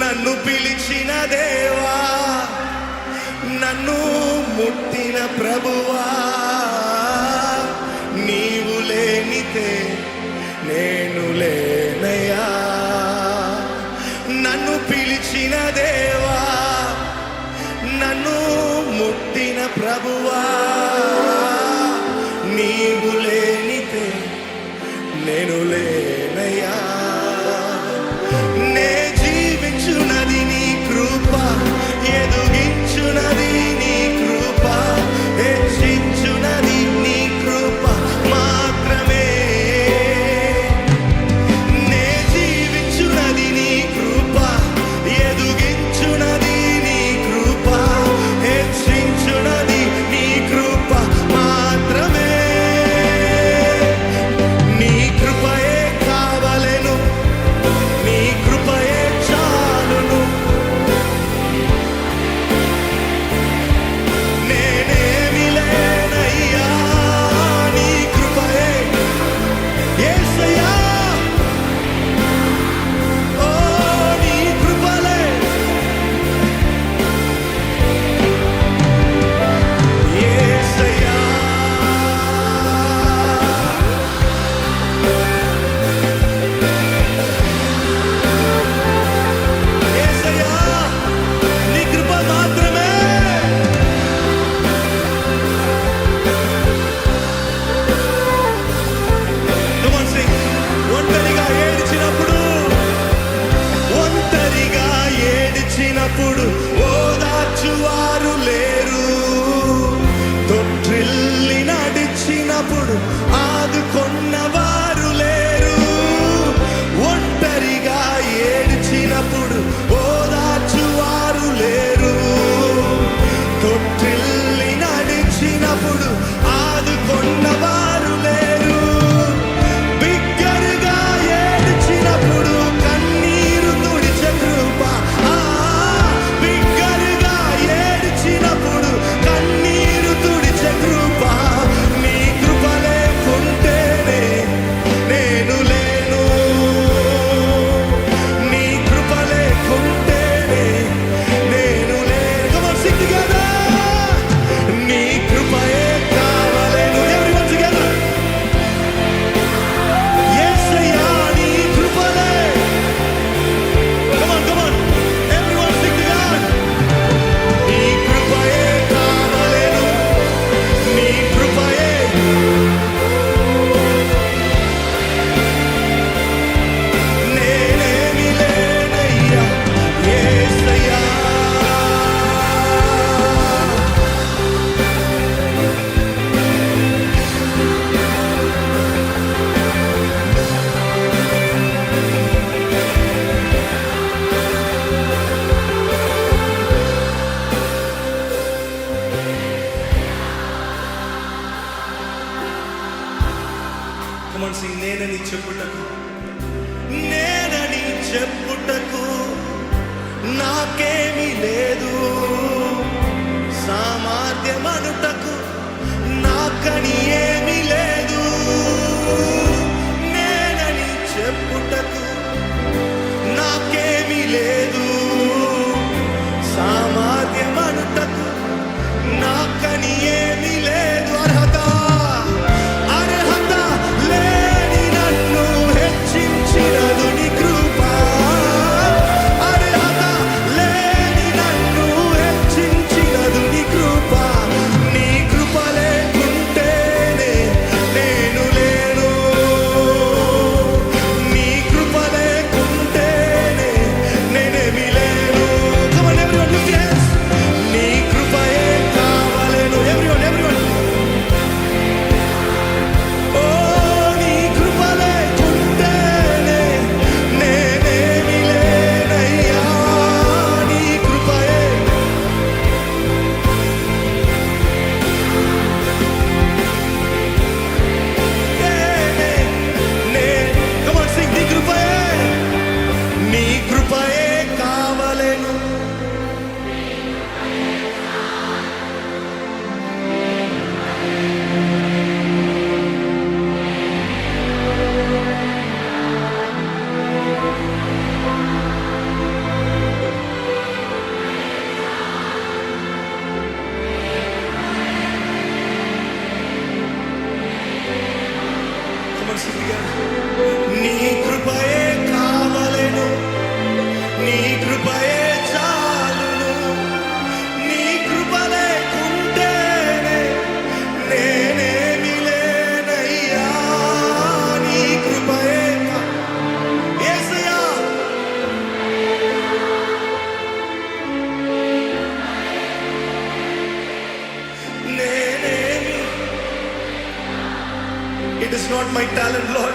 నన్ను పిలిచిన దేవా నన్ను ముట్టిన ప్రభువా నీవు లేనితే నేను లేనయా నన్ను పిలిచిన దేవా నన్ను ముట్టిన ప్రభువా తల్లి నడిచినప్పుడు ఆదుకొన్నవ? నేనని చెప్పుటకు నేనని చెప్పుటకు నాకేమీ లేదు. సామర్థ్యమనుటకు నాకని ఏమి my talent, Lord.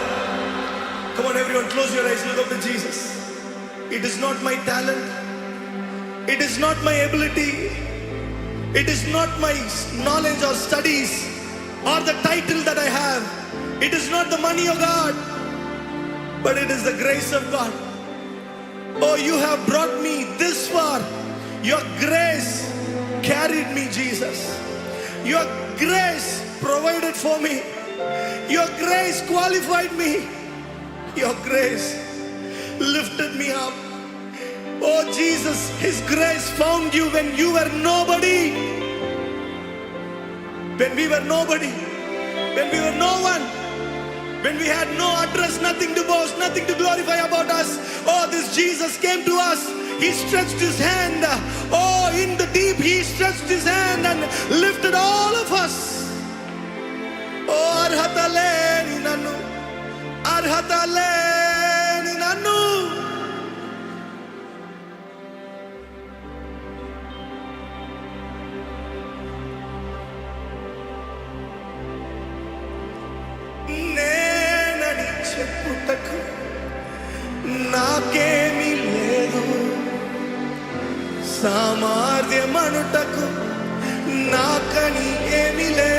Come on, everyone, close your eyes, look up to Jesus. It is not my talent, it is not my ability, it is not my knowledge or studies or the title that I have, it is not the money of God, but it is the grace of God. Oh, you have brought me this far. Your grace carried me, Jesus. Your grace provided for me. Your grace qualified me. Your grace lifted me up. Oh, Jesus, His grace found you when you were nobody. When we were nobody. When we were no one. When we had no address, nothing to boast, nothing to glorify about us. Oh, this Jesus came to us. He stretched his hand. Oh, in the deep, he stretched his hand and lifted all of us. అర్హత లేని నన్ను అర్హత లేని నన్ను. నేనని చెప్పుటకు నాకేమీ లేదు. సామర్థ్యమనుటకు నాకని ఏమీ లేదు.